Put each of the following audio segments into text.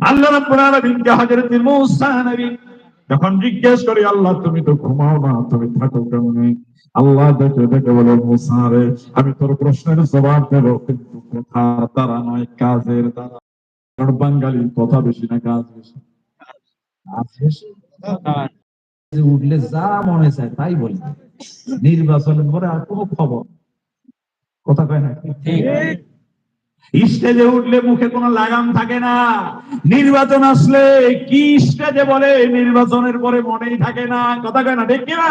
আল্লাহ যখন জিজ্ঞেস করি, আল্লাহ, তুমি তো ঘুমাও না, তুমি থাকো আল্লাহ দেখে দেখে বলে, মূসা রে, আমি তোর প্রশ্নের জবাব দেব, কিন্তু কথা তারা নয়, কাজের দ্বারা। বাঙালির কথা বেশি না, কাজ বেশি। উঠলে যা মনে চায় তাই বলি। নির্বাচনের পরে আর কোনো খবর। কথা কয় না? স্টেজে উঠলে মুখে কোনো লাগাম থাকে না। নির্বাচন আসলে কি স্টেজে বলে? নির্বাচনের পরে মনেই থাকে না। কথা কয় না? ঠিক কিনা?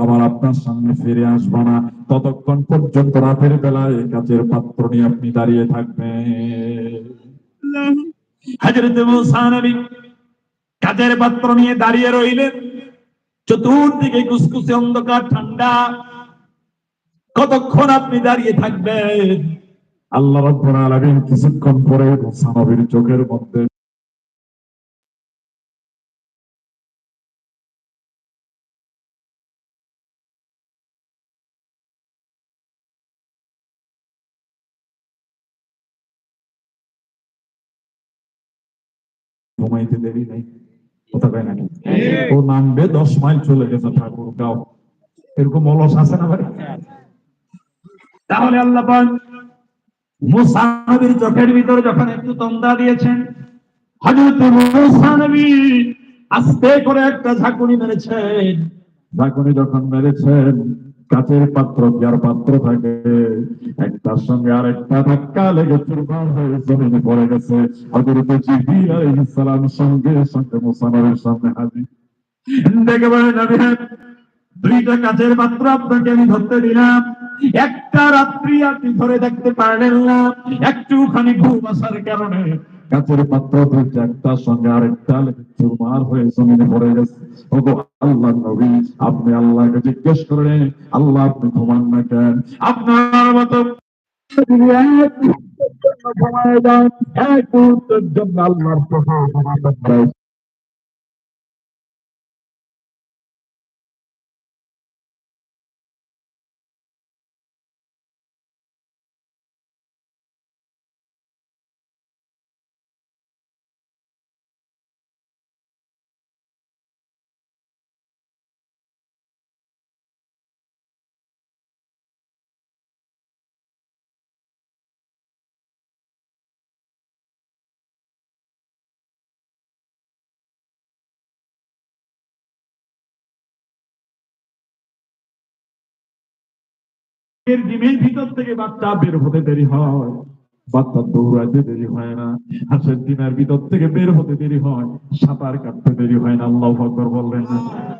আবার আপনার সামনে ফিরে আসব না। ততক্ষণ পর্যন্ত রাতের বেলায় কাচের পাত্র নিয়ে আপনি দাঁড়িয়ে থাকবেন। হাজরত মুসা নবী কাচের পাত্র নিয়ে দাঁড়িয়ে রইলেন। চতুর্দিকে কুসকুসে অন্ধকার, ঠান্ডা। কতক্ষণ আপনি দাঁড়িয়ে থাকবেন? আল্লাহ রব্বুল আলামিন কিছুক্ষণ পরে মুসা নবীর চোখের মধ্যে ঘুমাইতে দেরি কথা কয় নাকি ও নামবে, দশ মাইল চলে গেছে ঠাকুর গাও এরকম অলস আছে না ভাই? তাহলে আল্লাহ পাক মুসা নবীর চোখের ভিতরে যখন একটু তন্দা দিয়েছেন, হযরত মুসা নবী আস্তে করে একটা ঝাঁকুনি মেরেছেন। ঝাঁকুনি যখন মেরেছেন কাচের পাত্র আর পাত্র থাকে একটার সঙ্গে আরেকটা ধাক্কা লেগে চুরমার হয়ে জমিনে পড়ে গেছে। হযরত জিবরিল আলাইহিস সঙ্গে সঙ্গে মুসা নবীর সামনে হাজির। দেখে বলেন দুইটা কাচের পাত্র আপনাকে আমি ধরতে দিলাম। একটা রাত্রি আপনি ধরে দেখতে পারলেন না। একটুখানি ঘুম আসার কারণে কাচের পাত্র দুইটা, একটা সঙ্গে আরেকটা চুরমার হয়ে জমিনে পড়ে গেছে। ওগো আল্লাহ নবী, আপনি আল্লাহকে জিজ্ঞেস করেন আল্লাহ আপনি ঘুমান না কেন আপনার মতো এক মুহূর্তের জন্য আল্লাহর প্রভাব এর ডিমের ভিতর থেকে বাচ্চা বের হতে দেরি হয়। বাচ্চা দৌড়াতে দেরি হয় না হাঁসের ডিমের ভিতর থেকে বের হতে দেরি হয়, সাঁতার কাটতে দেরি হয় না, আল্লাহ আকবর বললেন।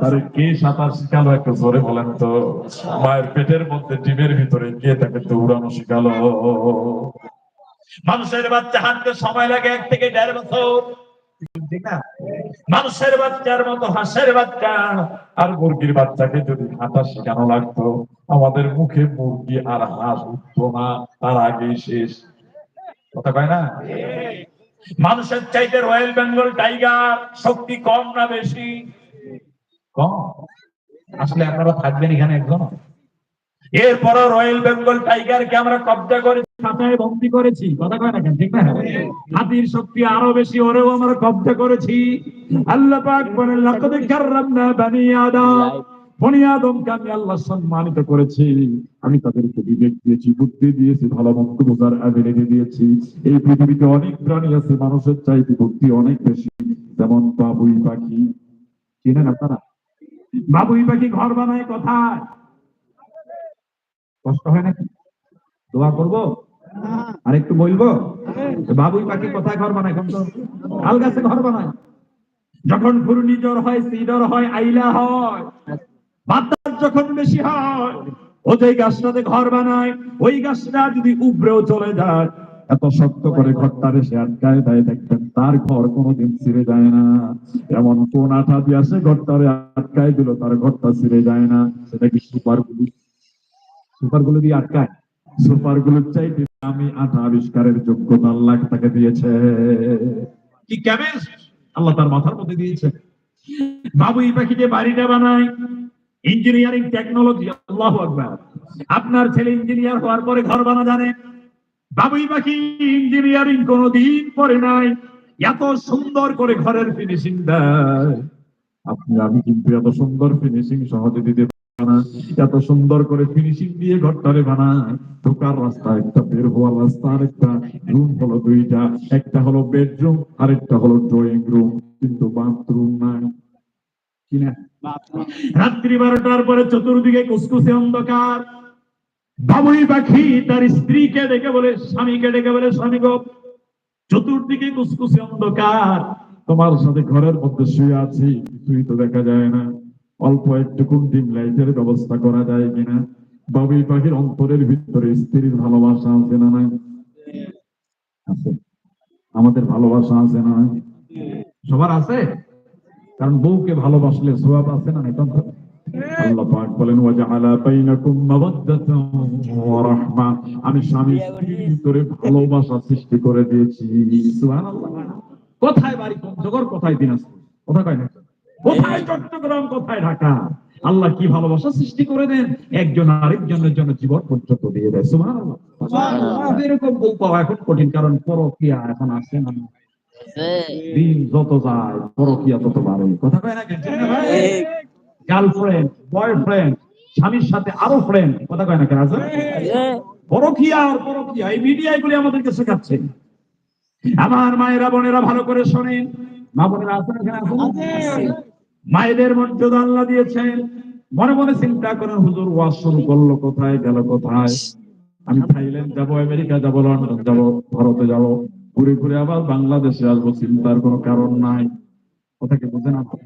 তারে কে সাঁতার শিখালো একটা জোরে বলেন তো? মায়ের পেটের মধ্যে ডিমের ভিতরে কে তাকে দৌড়ানো শিখালো। মানুষের বাচ্চা হাঁটতে সময় লাগে এক থেকে দেড় বছর। মানুষের বাচ্চার মতো, হাঁসের বাচ্চা। আর মুরগির বাচ্চাকে যদি হাঁটা শেখানো লাগতো, আমাদের মুখে মুরগি আর হাঁস উঠতো না, তার আগে শেষ। কথা কয় না? মানুষের চাইতে রয়্যাল বেঙ্গল টাইগার শক্তি কম না বেশি? কম। আসলে আপনারা থাকবেন এখানে একজন? এরপরও রয়্যাল বেঙ্গল টাইগারকে আমরা কব্জা করে খাতায় বন্দি করেছি। কথা কয় না কেন? ঠিক না? হাতির শক্তি আরও বেশি ওরেও আমরা কবজা করেছি। আল্লাহ পাক বলেন, লাকাদ কাররামনা বানি আদম। বনি আদমকে আমি আল্লাহ সম্মানিত করেছি। আমি তাদেরকে বিবেক দিয়েছি, বুদ্ধি দিয়েছি, ভালো মন্দ বোঝার অ্যাবিলিটি দিয়েছি। এই পৃথিবীতে অনেক প্রাণী আছে, মানুষের চাইতে বুদ্ধি অনেক বেশি। যেমন বাবুই পাখি। চিনেন আপনারা? বাবুই পাখি ঘর বানায় কোথায়? কষ্ট হয় নাকি? দোয়া করব? আর একটু বলব? বাবুই পাখি কোথায় ঘর বানায় এখন তো তাল গাছে ঘর বানায়। যখন ঘূর্ণিঝড় হয় সিডর হয় আইলা হয় বাতাস যখন বেশি হয় ও যে গাছটাতে ঘর বানায় ওই গাছটা যদি উপরেও চলে যায় এত শক্ত করে ঘরটারে সে আটকায় দেয় দেখবেন তার ঘর কোনোদিন ছিঁড়ে যায় না। এমন কোন আঠা দিয়ে আসে ঘরটারে আটকায় দিল তার ঘরটা ছিঁড়ে যায় না। সেটা কি সুপার গুলি সুপারগুলো দিয়ে আটকায়। সুপারগুলোর চাইতে আমি আঠা আবিষ্কারের যোগ্যতা আল্লাহ তাকে দিয়েছে। কি কেমিস্ট আল্লাহ তার মাথার মধ্যে দিয়েছে। বাবু, এই পাখি যে বাড়িটা বানায়? ইঞ্জিনিয়ারিং টেকনোলজি আল্লাহ আকবার। আপনার ছেলে ইঞ্জিনিয়ার হওয়ার পরে ঘর বানা জানে। বাবুই পাখি ইঞ্জিনিয়ারিং কোনোদিন করে নাই। এত সুন্দর করে ঘরের ফিনিশিং দেয়। আপনি, আমি কিন্তু এত সুন্দর ফিনিশিং সহজে দিতে এত সুন্দর করে ফিনিশিং দিয়ে ঘরটারে বানায়। ঢোকার রাস্তা একটা, বের হওয়ার রাস্তা আরেকটা রুম হলো দুইটা, একটা হলো বেডরুম আরেকটা হলো ড্রয়িং রুম কিন্তু বাথরুম নাই। কিনা রাত্রি বারোটার পরে চতুর্দিকে কুসকুসে অন্ধকার। বাবুই পাখি তার স্ত্রীকে ডেকে বলে, স্বামীকে ডেকে বলে, স্বামী গো, চতুর্দিকে কুসকুসে অন্ধকার। তোমার সাথে ঘরের মধ্যে শুয়ে আছি তুই তো দেখা যায় না। অল্প একটুকুন ডিম লাইটের ব্যবস্থা করা যায় কিনা? বাবুই পাখির অন্তরের ভিতরে স্ত্রীর ভালোবাসা আছে না নাই? আমাদের ভালোবাসা আছে না নাই? সবার আছে? কারণ বউকে ভালোবাসলে সোয়াব আছে না নাই আল্লাহ আমি স্বামী ভালোবাসা সৃষ্টি করে দিয়েছি। কোথায় বাড়ি পঞ্চগড় কোথায় দিনাজপুর? কোথায় কয় না কোথায় চট্টগ্রাম কোথায় ঢাকা? আল্লাহ কি ভালোবাসা সৃষ্টি করে দেন? একজন আরেকজনের জন্য জীবন পর্যন্ত দিয়ে দেয়। সুবহানাল্লাহ। সুবহানাল্লাহ। এরকম বউ পাওয়া এখন কঠিন কারণ পরকিয়া এখন আসে না। দিন যত যায় পরকিয়া তত বাড়ে। কথা কয় না গার্লফ্রেন্ড বয়ফ্রেন্ড স্বামীর সাথে আরও ফ্রেন্ড কথা কয় না কেন? আছে? পরকিয়া আর পরকিয়া এই মিডিয়া এগুলি আমাদেরকে শেখাচ্ছে। আমার মায়েরা বোনেরা ভালো করে শোনেন। মা বোনেরা আছেন এখানে আছেন? মায়েদের মর্যাদা আল্লাহ দিয়েছেন। মনে মনে চিন্তা করেন হুজুর ওয়াজ শুরু করল কোথায় গেল কোথায়? আমি থাইল্যান্ড যাব আমেরিকা যাব লন্ডন যাব ভারতে যাব ঘুরে ঘুরে আবার বাংলাদেশে আসব চিন্তার কোনো কারণ নাই। কথা কি বুঝেন আপনি?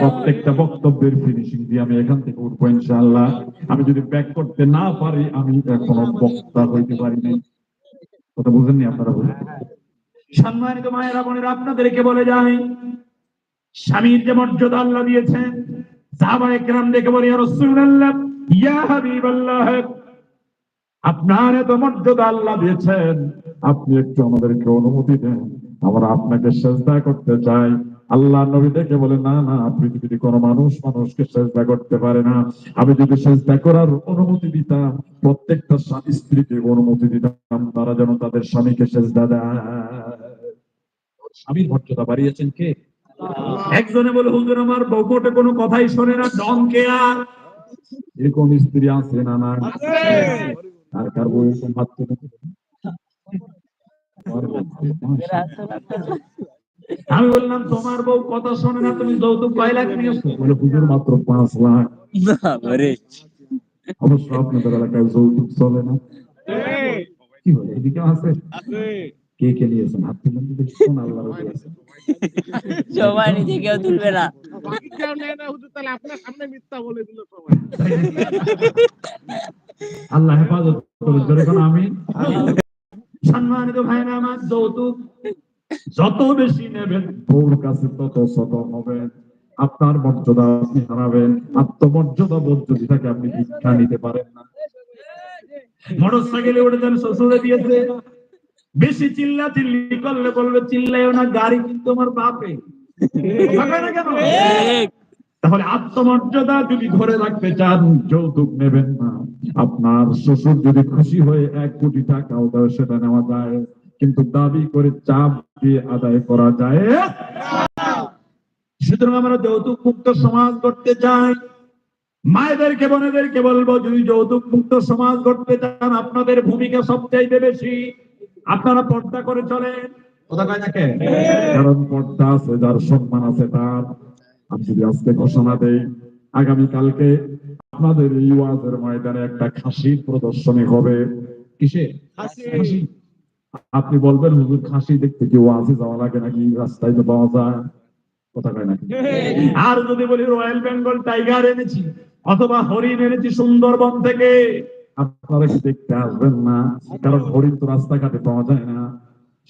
প্রত্যেকটা বক্তব্যের ফিনিশিং দিয়ে আমি এখান থেকে উঠবো ইনশাআল্লাহ। আমি যদি ব্যাক করতে না পারি আমি এখনও বক্তা হইতে পারিনি কথা বুঝেননি আপনারা বুঝেন সম্মানিত মায়েরা, বোনেরা, আপনাদেরকে বলে যাই, স্বামীর যে মর্যাদা আল্লাহ দিয়েছেন, সাহাবা একরাম দেখে বলে রাসূলুল্লাহ, ইয়া হাবিবাল্লাহ, আপনার এত মর্যাদা আল্লাহ দিয়েছেন, আপনি একটু আমাদেরকে অনুমতি দেন, আমরা আপনাকে সেজদা করতে চাই। আল্লাহ নবী দেখে বলে, না না পৃথিবীতে কোনো মানুষ, মানুষকে সেজদা করতে পারে না, আমি যদি সেজদা করার অনুমতি দিতাম, প্রত্যেকটা স্বামী স্ত্রীকে অনুমতি দিতাম, তারা যেন তাদের স্বামীকে সেজদা দেয়। স্বামীর মর্যাদা বাড়িয়েছেন কে? একজনে বলে, হুজুর, আমার বউপটে কোনো কথাই শোনে না, ডন আর? এরকম স্ত্রী আছে না না আর কার বউ এরকম তুলে আমি বললাম তোমার বউ কথা শোনে না তুমি যৌতুক কয় লাখ নিয়েছো? বলে হুজুর মাত্র পাঁচ লাখ। অবশ্য আপনাদের এলাকায় যৌতুক চলে না। কি বলে এদিকে আছে? কে কে নিয়েছেন? হাত তুলে দেখুন আল্লাহর উপরে আছে? সবাই নিজে কেউ তুলবে না। আপনার সামনে মিথ্যা বলে দিল সবাই আল্লাহ হেফাজত করে যেরকম আমি সম্মানিত ভাইরা আমার যৌতুক যত বেশি নেবেন বউর কাছে তত শত হবেন। আপনার মর্যাদা আপনি হারাবেন আত্মমর্যাদা বোধ যদি থাকে আপনি শিক্ষা নিতে পারেন না। মোটর সাইকেলে উঠে যান শ্বশুরে দিয়েছে বেশি চিল্লা চিল্লি করলে বলবে চিল্লাইও না গাড়ি কিন্তু আমার বাপে? তাহলে আত্মমর্যাদা যদি ধরে রাখতে চান যৌতুক নেবেন না। আপনার শ্বশুর যদি খুশি হয়ে এক কোটি টাকাও দেয় সেটা নেওয়া যায়। কিন্তু দাবি করে চাপ আদায় করা যায়। সুতরাং আমরা যৌতুক মুক্ত সমাজ করতে চাই। মায়েদেরকে বোনেদেরকে বলব যদি যৌতুক মুক্ত সমাজ করতে চান আপনাদের ভূমিকা সবচাইতে বেশি। আপনারা পর্দা করে চলেন। কথা কয় না কারণ পর্দা আছে যার সম্মান আছে তার। আমি যদি আজকে ঘোষণা দেই আগামীকালকে আপনাদের এই ওয়াজের ময়দানে একটা খাসির প্রদর্শনী হবে। কিসে খাসি আপনি বলবেন, হুজুর খাসি দেখতে কি ওয়াজে যাওয়া লাগে নাকি? রাস্তায় তো পাওয়া যায়। কথা কয় নাকি আর যদি বলি রয়্যাল বেঙ্গল টাইগার এনেছি, অথবা হরিণ এনেছি সুন্দরবন থেকে, আপনারা কি দেখতে আসবেন না? কারণ হরিণ তো রাস্তাঘাটে পাওয়া যায় না।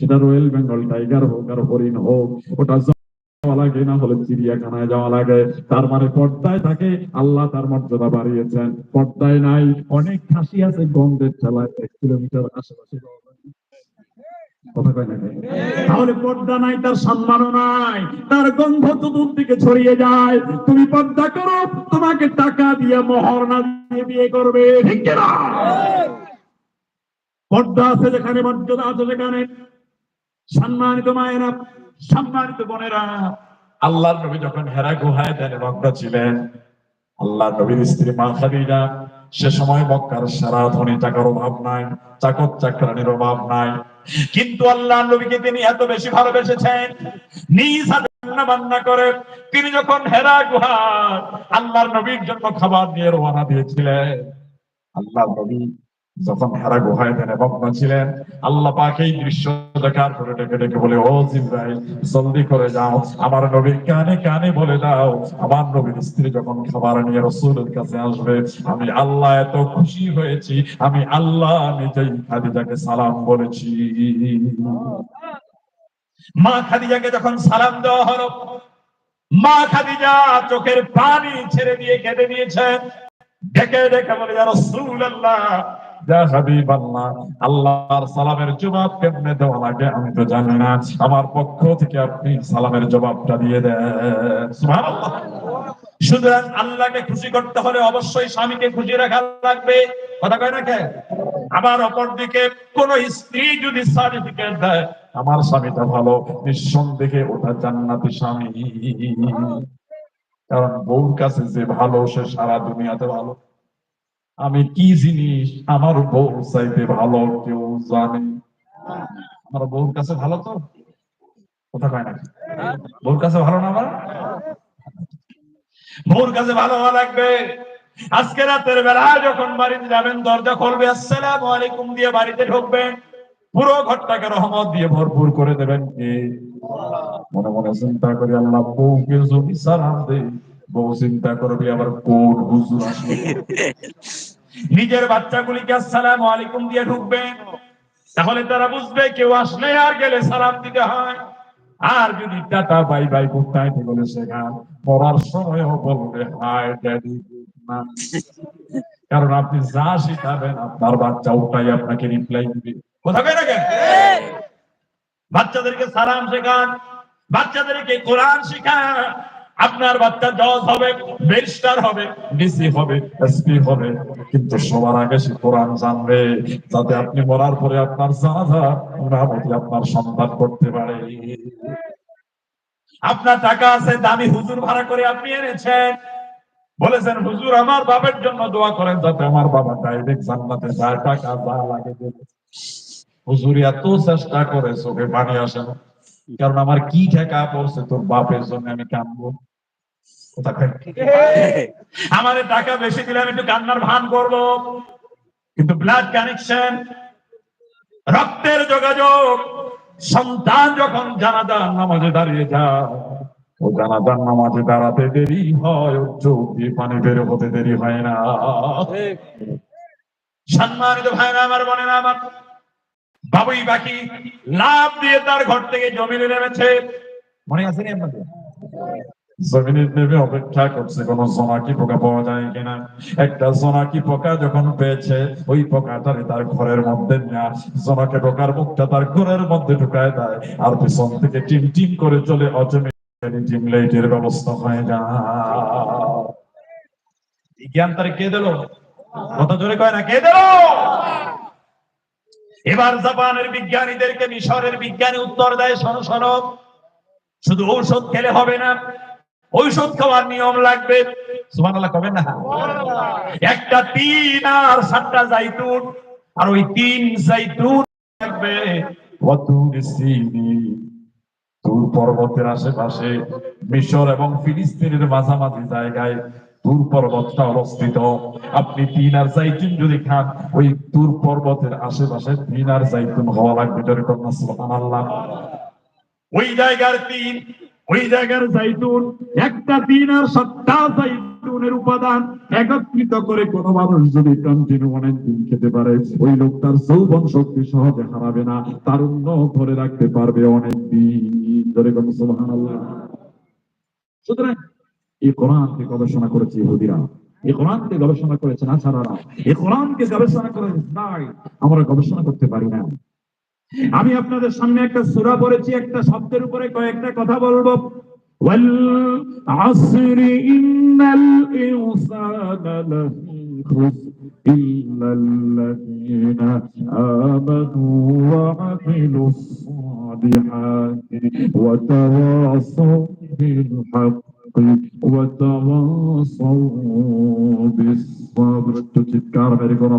সেটা রয়্যাল বেঙ্গল টাইগার হোক আর হরিণ হোক, ওটা যাওয়া লাগে, না হলে চিড়িয়াখানায় যাওয়া লাগে। তার মানে পর্দায় থাকে, আল্লাহ তার মর্যাদা বাড়িয়েছেন। পর্দায় নাই, অনেক খাসি আছে গন্ধের ঠেলায়, এক কিলোমিটার আশেপাশে তাহলে পর্দা নাই, তার সম্মানও নাই, তার গন্ধ ছড়িয়ে যায়। তুমি পর্দা করো, তোমাকে টাকা দিয়ে না দিয়ে বিয়ে করবে? পর্দা আছে যেখানে, মর্যাদা আছে সেখানে সম্মানিত মায়েরা, সম্মানিত বোনেরা নবী যখন হেরা গুহায় ধ্যানে মগ্ন ছিলেন আল্লাহ নবীর স্ত্রী মা খাদিজা সে সময় মক্কার সারা ধনী টাকার অভাব নাই চাকর চাকরানির অভাব নাই। কিন্তু আল্লাহ নবীকে তিনি এত বেশি ভালোবেসেছেন, নিজ হাতে রান্না বান্না করে তিনি যখন হেরা গুহা, আল্লাহর নবীর জন্য খাবার নিয়ে রওনা দিয়েছিলেন। আল্লাহ নবী যখন হেরা গুহায় দেন মগ্ন ছিলেন, আল্লাহ পাক এই দৃশ্য দেখার পরে ডেকে ডেকে বলে, ও জিব্রাইল, জলদি করে যাও। আমার নবীর কানে কানে বলে দাও, আমার নবীর স্ত্রী যখন খাবার নিয়ে রসুলের কাছে আসবে, আমি আল্লাহ এত খুশি হয়েছি, আমি আল্লাহ নিজেই খাদিজাকে সালাম বলেছি। মা খাদিজাকে যখন সালাম দেওয়া হলো, মা খাদিজা চোখের পানি ছেড়ে দিয়ে কেঁদে দিয়েছেন। ডেকে ডেকে বলে, ইয়া আমার পক্ষ থেকে আপনি সালামের জবাবটা দিয়ে দেন। সুতরাং আল্লাহকে খুশি করতে হলে অবশ্যই স্বামীকে খুশি রাখা লাগবে। কথা কয় কে? আবার অপরদিকে কোন স্ত্রী যদি সার্টিফিকেট দেয়, আমার স্বামীটা ভালো, নিঃসন্দেহে ওটা জান্নাতি স্বামী। কারণ বউর কাছে যে ভালো, সে সারা দুনিয়াতে ভালো। আমি কি জিনিস আমার বউ চাইতে ভালো কেউ জানে? আমার বউর কাছে ভালো তো? কথা কয় না বউর কাছে ভালো না আমার? বউর কাছে ভালো হওয়া লাগবে। আজকে রাতের বেলায় যখন বাড়িতে যাবেন, দরজা খুলবে, আসসালামু আলাইকুম দিয়ে বাড়িতে ঢুকবেন। পুরো ঘরটাকে রহমত দিয়ে ভরপুর করে দেবেন। কে মনে মনে চিন্তা করি, আল্লাহ বউকে যদি সালাম দে বউ চিন্তা করবে আবার কোন হুজুর আসবে? নিজের বাচ্চাগুলিকে আসসালামু আলাইকুম দিয়ে ঢুকবেন তাহলে তারা বুঝবে, কেউ আসলে আর গেলে সালাম দিতে হয়। আর যদি টাটা, বাই বাই হয় বলে শেখান, পড়ার সময়ও বলবে হাই ড্যাডি কারণ আপনি যা শিখাবেন, আপনার বাচ্চা ওটাই আপনাকে রিপ্লাই দিবে। কোথা কয় না বাচ্চাদেরকে সালাম শেখান, বাচ্চাদেরকে কোরআন শেখান আপনার বাচ্চা জজ হবে, ব্যারিস্টার হবে, ডিসি হবে, এসপি হবে। কিন্তু সবার আগে সে কোরআন জানবে, যাতে আপনি মরার পরে আপনার জানাজা মোটামুটি আপনার সন্ধান করতে পারে। আপনার টাকা আছে, দামি হুজুর ভাড়া করে আপনি এনেছেন। বলেছেন, হুজুর, আমার বাবার জন্য দোয়া করেন যাতে আমার বাবা ডাইরেক্ট জান্নাতে যায়, টাকা যা লাগে হুজুর, এত চেষ্টা করে চোখে পানি আসে না। কারণ আমার কি ঠেকা পড়ছে তোর বাপের জন্য আমি কয়? আমাদের টাকা বেশি দিলে আমি একটু কান্নার ভান করব। কিন্তু ব্লাড কানেকশন রক্তের যোগাযোগ সন্তান যখন নামাজে দাঁড়িয়ে যায় ও জানাজার নামাজে দাঁড়াতে দেরি হয় চোখ দিয়ে পানি বের হতে দেরি হয় না। সম্মানিত ভাইরা আমার মনে না আমার বাবুই পাখি লাভ দিয়ে তার ঘর থেকে জমিনে নেমেছে। মনে আছে আপনাদের? অপেক্ষা করছে, কোন জোনাকি পোকা পাওয়া যায় কিনা? একটা জোনাকি পোকা যখন পেয়েছে, ওই পোকাটারে তার ঘরের মধ্যে জোনাকি পোকার মুখটা তার ঘরের মধ্যে ঢুকায় দেয় আর পিছন থেকে টিম টিম করে চলে অটোমেটিক্যালি টিম লাইটের ব্যবস্থা হয়ে যায়। জ্ঞান তার কে দিল? কত জোরে কয় না, কে দিল? এবার জাপানের বিজ্ঞানীদেরকে মিশরের বিজ্ঞানী উত্তর দেয় শোনো শোনো। শুধু ঔষধ খেলে হবে না ঔষধ খাওয়ার নিয়ম লাগবে। সুবহানাল্লাহ কবেন না? একটা তিন আর সাতটা জাইতুন আর ওই তিন জাইতুন লাগবে। তুর পর্বতের আশেপাশে মিশর এবং ফিলিস্তিনের মাঝামাঝি জায়গায় তুর পর্বতটা অবস্থিত। আপনি তিন আর জাইতুন যদি খান, ওই তুর পর্বতের আশেপাশে তিন আর জাইতুন হওয়া লাগবে ওই জায়গার তিন, ওই জায়গার জাইতুন, একটা তিন আর সাতটা জাইতুনের উপাদান একত্রিত করে কোন মানুষ যদি কন্টিনিউ অনেক দিন খেতে পারে, ওই লোক তার যৌবন শক্তি সহজে হারাবে না তারুণ্য ধরে রাখতে পারবে অনেক দিন। যেরকম সুবহানাল্লাহ। সুতরাং এই কোরআনকে গবেষণা করেছে ইহুদিরা। এই কোরআনকে গবেষণা করেছেন আছাড়ারা এই কোরআনকে গবেষণা করে আমরা গবেষণা করতে পারি না। আমি আপনাদের সামনে একটা সূরা পড়েছি, একটা শব্দের উপরে কয়েকটা কথা বলব। সালিহাতি ওয়া বিস সাবর একটু চিৎকার মেরে কোন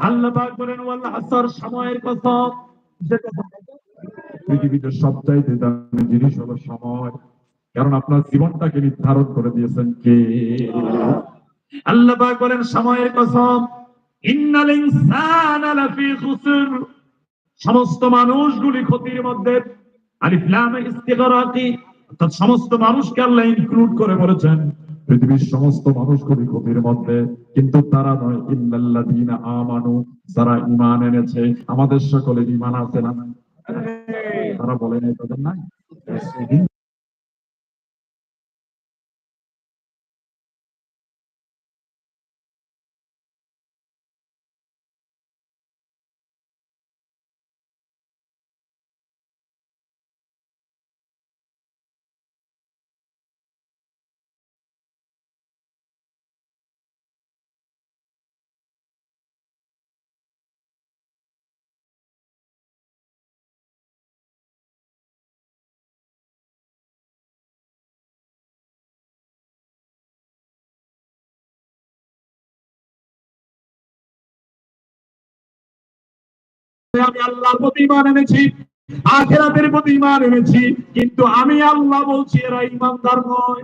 আল্লাহু পাক বলেন ওয়াল আসর সময়ের কসম পৃথিবীতে সবচাইতে দামি জিনিস হলো সময়। কারণ আপনার জীবনটাকে নির্ধারণ করে দিয়েছেন কে? আল্লাহ পাক বলেন, সময়ের কসম, ইন্নাল ইনসানা লাফি খুসর। সমস্ত মানুষগুলি ক্ষতির মধ্যে, আলিফ লাম, ইস্তিগরাকি অর্থাৎ সমস্ত মানুষকে আল্লাহ ইনক্লুড করে বলেছেন। পৃথিবীর সমস্ত মানুষ কবি কবির মধ্যে কিন্তু তারা নয় ইল্লাল্লাযীনা আমানু যারা ইমান এনেছে। আমাদের সকলের ঈমান আছে না? তারা বলেন নাই তাদের নাই? আমি আল্লাহর প্রতি ইমান এনেছি, আখেরাতের প্রতি ইমান এনেছি, কিন্তু আমি আল্লাহ বলছি, এরা ইমানদার নয়।